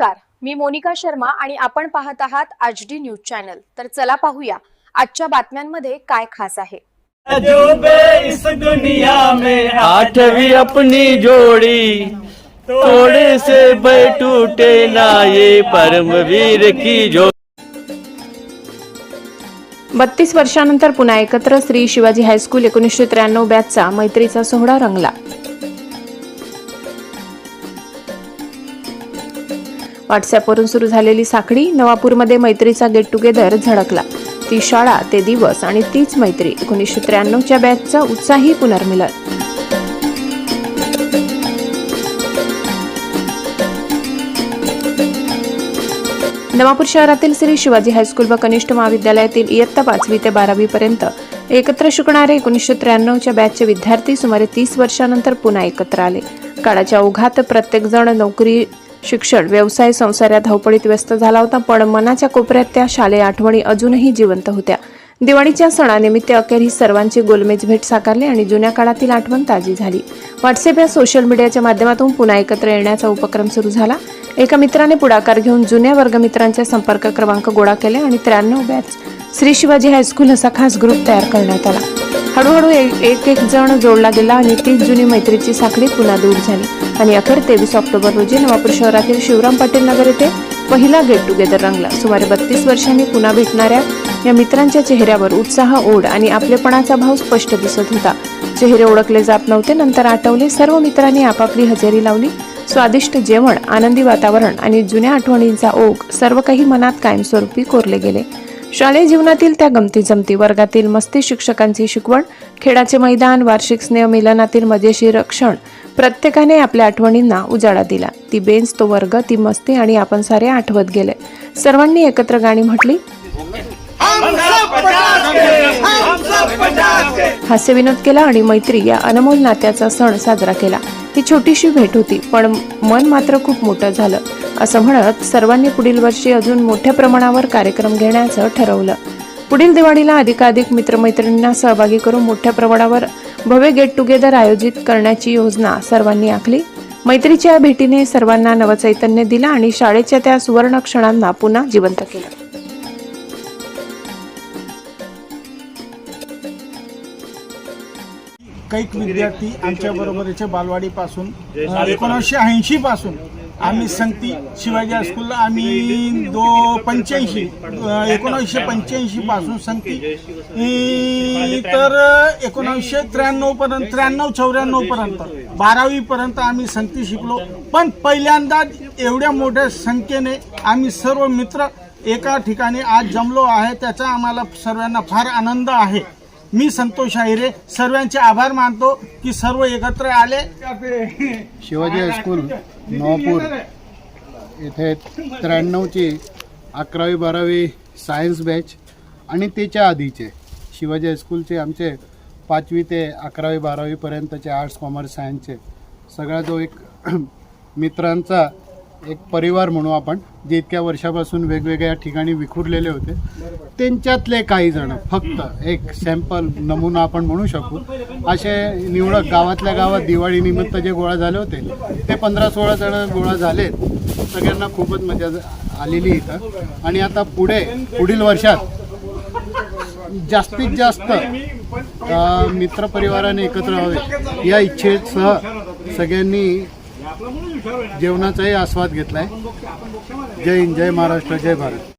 नमस्कार. मी मोनिका शर्मा आणि आपण पाहत आहात आच डी न्यूज चॅनल. तर चला पाहूया आजच्या बातम्यांमध्ये काय खास आहे. अजूबे इस दुनिया में आठवीं अपनी जोड़ी थोड़े से बैठूटे ना ये परमवीर की जो बत्तीस वर्षानंतर पुन्हा एकत्र श्री शिवाजी हायस्कूल एकोणीसशे त्र्याण्णव बॅचचा मैत्रीचा सोहळा रंगला. व्हॉट्सॲपवरून सुरू झालेली साखळी नवापूरमध्ये मैत्रीचा गेट टुगेदर झळकला. ती शाळा ते दिवस आणि तीच मैत्री एकोणीसशे त्र्याण्णवच्या बॅचचा उत्साही पुनर्मिलन. नवापूर शहरातील श्री शिवाजी हायस्कूल व कनिष्ठ महाविद्यालयातील इयत्ता पाचवी ते बारावी पर्यंत एकत्र शिकणारे एकोणीसशे त्र्याण्णवच्या बॅचचे विद्यार्थी सुमारे तीस वर्षानंतर पुन्हा एकत्र आले. काळाच्या ओघात प्रत्येकजण नोकरी शिक्षण व्यवसाय संसार या धावपळीत व्यस्त झाला होता पण मनाच्या कोपऱ्यात त्या शालेय आठवणी अजूनही जिवंत होत्या. दिवाळीच्या सणानिमित्त अखेर ही सर्वांची गोलमेज भेट साकारली आणि जुन्या काळातील आठवण ताजी झाली. व्हॉट्सअप या सोशल मीडियाच्या माध्यमातून पुन्हा एकत्र येण्याचा उपक्रम सुरू झाला. एका मित्राने पुढाकार घेऊन जुन्या वर्गमित्रांचे संपर्क क्रमांक गोळा केले आणि त्र्याण्णव बॅच श्री शिवाजी हायस्कूल असा खास ग्रुप तयार करण्यात आला. हळूहळू एक एक जण जोडला गेला आणि तीच जुनी मैत्रीची साखळी पुन्हा दूर झाली. आणि अखेर तेवीस ऑक्टोबर रोजी नवापूर शहरातील शिवराम पाटील नगर येथे पहिला गेट टुगेदर रंगला. सुमारे बत्तीस वर्षांनी पुन्हा भेटणाऱ्या या मित्रांच्या चेहऱ्यावर उत्साह ओढ आणि आपलेपणाचा भाव स्पष्ट दिसत होता. चेहरे ओळखले जात नव्हते नंतर आठवले सर्व मित्रांनी आपापली हजेरी लावली. स्वादिष्ट जेवण आनंदी वातावरण आणि जुन्या आठवणींचा ओघ सर्व काही मनात कायमस्वरूपी कोरले गेले. शालेय जीवनातील त्या गमती जमती वर्गातील मस्ती शिक्षकांची शिकवण खेळाचे मैदान वार्षिक स्नेहमिलनातील मजेशीर क्षण प्रत्येकाने आपल्या आठवणींना उजाळा दिला. ती बेंच तो वर्ग ती मस्ती आणि आपण सारे आठवत गेले. सर्वांनी एकत्र गाणी म्हटली. हास्यविनोद केला आणि मैत्री या अनमोल नात्याचा सण साजरा केला. ही छोटीशी भेट होती पण मन मात्र खूप मोठं झालं. असं म्हणत सर्वांनी पुढील वर्षी अजून मोठ्या प्रमाणावर कार्यक्रम घेण्याचं ठरवलं. पुढील दिवाळीला अधिकाधिक मित्रमैत्रिणींना सहभागी करून मोठ्या प्रमाणावर भव्य गेट टुगेदर आयोजित करण्याची योजना सर्वांनी आखली. मैत्रीच्या भेटीने सर्वांना नवचैतन्य दिलं आणि शाळेच्या त्या सुवर्ण क्षणांना पुन्हा जिवंत केलं. कैक विद्यार्थी आमच्या बरोबरीचे बालवाडीपासून एकोणीसशे ऐंशी पासून आम्ही संगती शिवाजी हायस्कूलला आम्ही दो पंच्याऐंशी एकोणीसशे पंच्याऐंशी पासून संगती तर एकोणीसशे त्र्याण्णव पर्यंत त्र्याण्णव चौऱ्याण्णव पर्यंत बारावी पर्यंत आम्ही संगती शिकलो. पण पहिल्यांदा एवढ्या मोठ्या संख्येने आम्ही सर्व मित्र एका ठिकाणी आज जमलो आहे. त्याचा आम्हाला सर्वांना फार आनंद आहे. मी संतोष आहिरे. सर्वांचे आभार मानतो की सर्व एकत्र आले. Shivaji high school Navapur. येथे त्र्याण्णवची अकरावी बारावी सायन्स बॅच आणि त्याच्या आधीचे. शिवाजी हायस्कूलचे आमचे पाचवी ते अकरावी बारावीपर्यंतचे आर्ट्स कॉमर्स सायन्सचे. सगळा जो एक मित्रांचा एक परिवार म्हणू आपण जे इतक्या वर्षापासून वेगवेगळ्या ठिकाणी विखुरलेले होते. त्यांच्यातले काही जण फक्त एक सॅम्पल नमुना आपण म्हणू शकू. असे निवडक गावातल्या गावात दिवाळी निमित्त जे गोळा झाले होते ते पंधरा सोळा जण गोळा झालेत. सगळ्यांना खूपच मजा आलेली इथं. आणि आता पुढे पुढील वर्षात जास्तीत जास्त मित्रपरिवाराने एकत्र व्हावे या इच्छेसह सगळ्यांनी जेवणाचाही आस्वाद घेतलाय. जय हिंद जय महाराष्ट्र जय भारत.